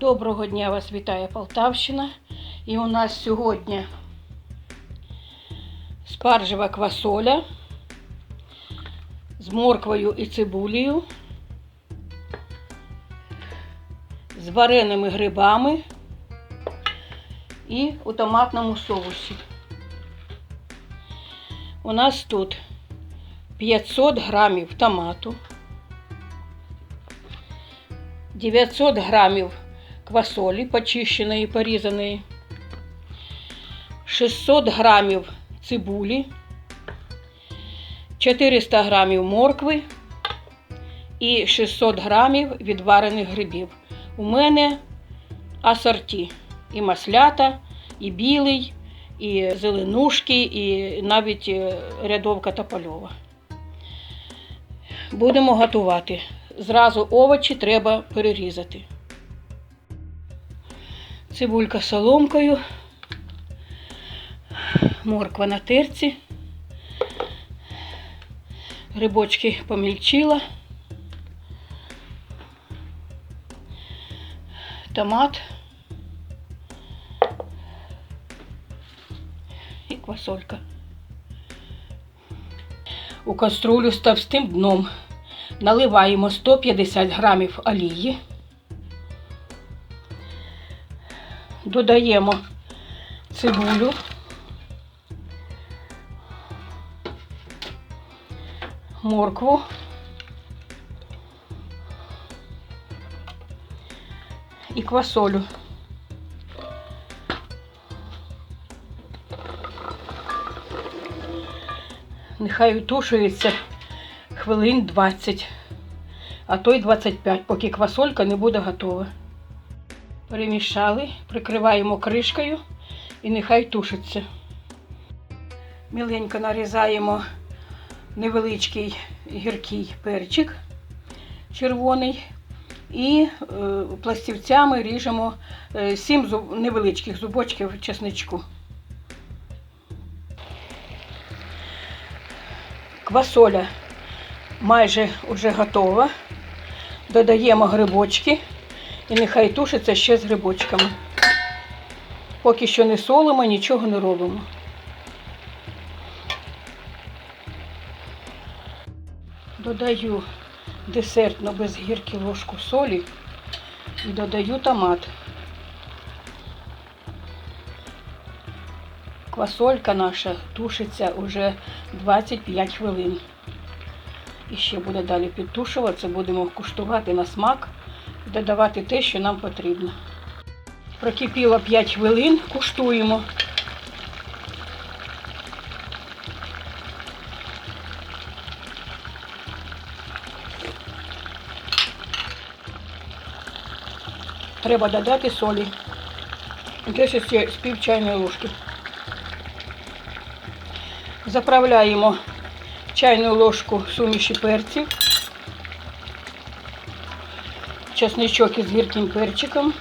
Доброго дня вас вітає Полтавщина. І у нас сьогодні спаржева квасоля з морквою і цибулею, з вареними грибами і у томатному соусі. У нас тут 500 грамів томату, 900 грамів квасолі почищеної, порізаної, 600 грамів цибулі, 400 грамів моркви і 600 грамів відварених грибів. У мене асорті і маслята, і білий, і зеленушки, і навіть е, рядовка топольова. Будемо готувати. Зразу овочі треба перерізати. Цибулька соломкою, морква на терці, грибочки помільчила, томат і квасолька. У каструлю з товстим дном наливаємо 150 грамів олії. Додаємо цибулю. Моркву. І квасолю. Нехай тушується хвилин 20, а то й 25, поки квасолька не буде готова. Перемішали, прикриваємо кришкою і нехай тушиться. Міленько нарізаємо невеличкий гіркий перчик червоний і е, пластівцями ріжемо 7 зуб, невеличких зубочків чесничку. Квасоля майже вже готова. Додаємо грибочки. І нехай тушиться ще з грибочками. Поки що не солимо, нічого не робимо. Додаю десертно без гірки ложку солі і додаю томат. Квасолька наша тушиться уже 25 хвилин. І ще буде далі підтушуватися, будемо куштувати на смак додавати те, що нам потрібно. Прокипіло 5 хвилин, куштуємо. Треба додати солі. Десь з пів чайної ложки. Заправляємо чайну ложку суміші перців чесничок із гірким перчиком.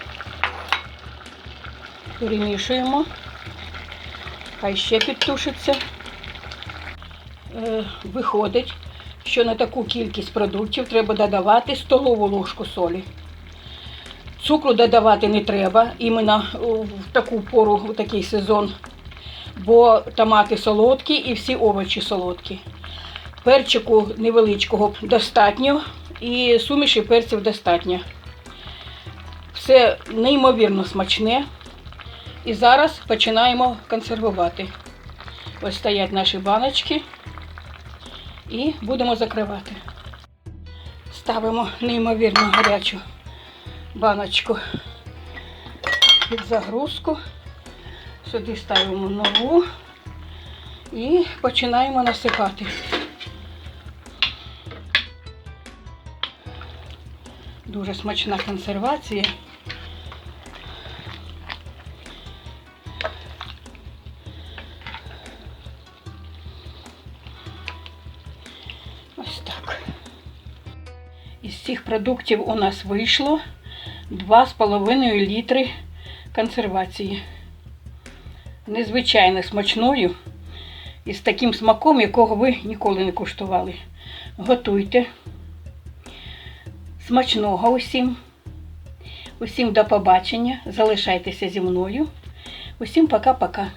Перемішуємо. Хай ще підтушиться. Е, виходить, що на таку кількість продуктів треба додавати столову ложку солі. Цукру додавати не треба, іменно в таку пору, в такий сезон, бо томати солодкі і всі овочі солодкі. Перчику невеличкого достатньо і суміші перців достатньо. Все неймовірно смачне. І зараз починаємо консервувати. Ось стоять наші баночки і будемо закривати. Ставимо неймовірно гарячу баночку під загрузку. Сюди ставимо нову і починаємо насипати. Дуже смачна консервація. Ось так. Із цих продуктів у нас вийшло 2,5 літри консервації. Незвичайно смачною і з таким смаком, якого ви ніколи не куштували. Готуйте. Смачного усім! Усім до побачення. Залишайтеся зі мною. Усім пока-пока.